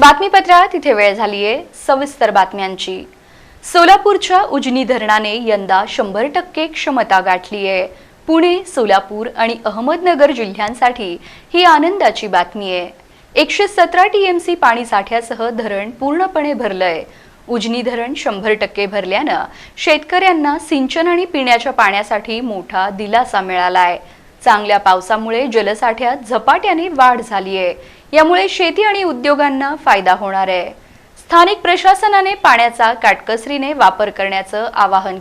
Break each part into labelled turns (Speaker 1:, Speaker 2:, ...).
Speaker 1: बातमीपत्रात इथे वेळ झालीये. सविस्तर बातम्यांची. सोलापूरच्या उजनी धरणाने यंदा शंभर टक्के क्षमता गाठली आहे पुणे सोलापूर आणि अहमदनगर जिल्ह्यांसाठी ही आनंदाची बातमी आहे. एकशे सतरा टीएमसी पाणी साठ्यासह धरण पूर्णपणे भरलंय. उजनी धरण शंभर टक्के भरल्यानं शेतकऱ्यांना सिंचन आणि पिण्याच्या पाण्यासाठी मोठा दिलासा मिळालाय. चांगल्या पावसामुळे जलसाठ्यात झपाट्याने वाढ झाली आहे यामुळे शेती आणि उद्योगांना फायदा होणार आहे. स्थानिक प्रशासनाने पाण्याचा काटकसरीने वापर करण्याचं आवाहन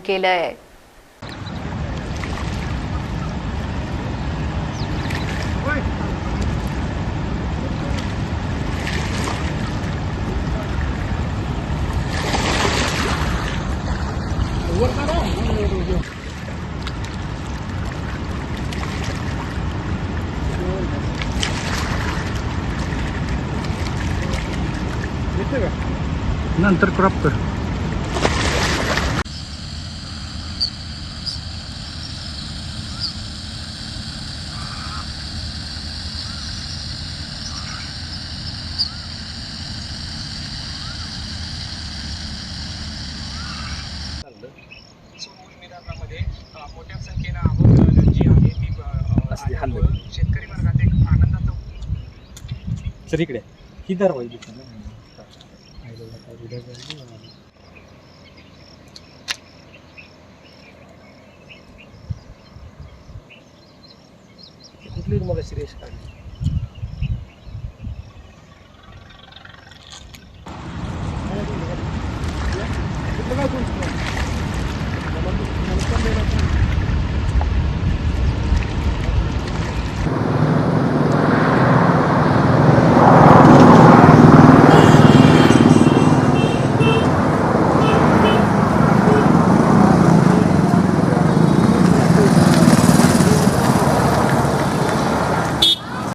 Speaker 1: केलं आहे
Speaker 2: नंतर क्रॉप कर.
Speaker 3: मोठ्या संख्येनं जी आहे ती. शेतकरी वर्गात एक आनंदाचं
Speaker 2: सर इकडे. ही दरवाजी
Speaker 3: कुठली मला श्रेयस काढली